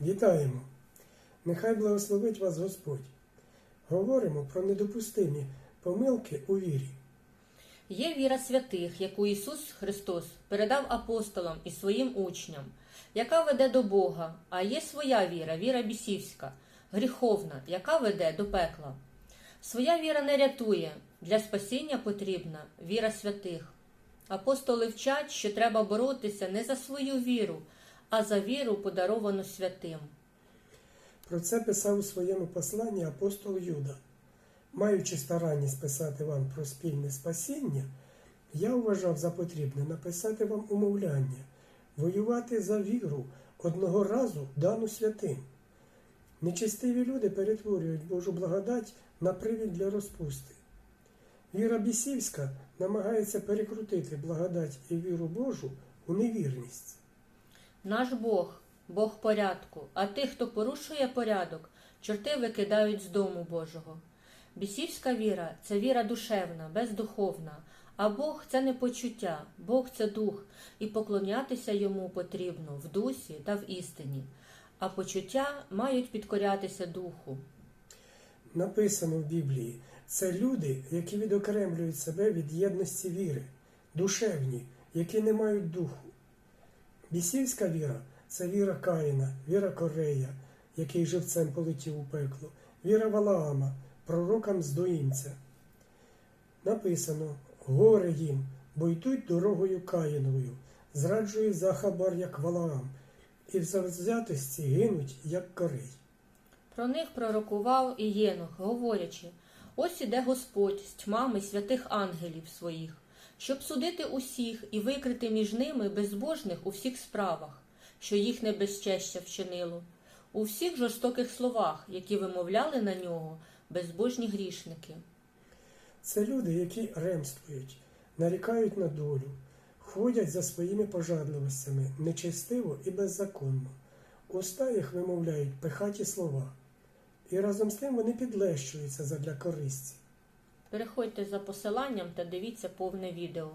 Вітаємо! Нехай благословить вас Господь. Говоримо про недопустимі помилки у вірі. Є віра святих, яку Ісус Христос передав апостолам і своїм учням, яка веде до Бога, а є своя віра, віра бісівська, гріховна, яка веде до пекла. Своя віра не рятує, для спасіння потрібна віра святих. Апостоли вчать, що треба боротися не за свою віру, а за віру, подаровану святим. Про це писав у своєму посланні апостол Юда. Маючи старанність писати вам про спільне спасіння, я вважав за потрібне написати вам умовляння, воювати за віру одного разу дану святим. Нечестиві люди перетворюють Божу благодать на привід для розпусти. Віра бісівська намагається перекрутити благодать і віру Божу у невірність. Наш Бог, Бог порядку, а тих, хто порушує порядок, чорти викидають з дому Божого. Бісівська віра це віра душевна, бездуховна, а Бог це не почуття, Бог це дух, і поклонятися йому потрібно в дусі та в істині, а почуття мають підкорятися духу. Написано в Біблії, це люди, які відокремлюють себе від єдності віри, душевні, які не мають духу. Бісівська віра це віра Каїна, віра Корея, який живцем полетів у пекло, віра Валаама, пророка Мздоїмця. Написано горе їм, бо йдуть дорогою Каїновою, зраджують за хабар, як Валаам, і в завзятості гинуть, як корей. Про них пророкував і Єнох, говорячи: ось іде Господь з тьмами святих ангелів своїх, щоб судити усіх і викрити між ними безбожних у всіх справах, що їхнє безчестя вчинило, у всіх жорстоких словах, які вимовляли на нього безбожні грішники. Це люди, які ремствують, нарікають на долю, ходять за своїми пожадливостями нечестиво і беззаконно. Уста їх вимовляють пихаті слова, і разом з тим вони підлещуються задля користі. Переходьте за посиланням та дивіться повне відео.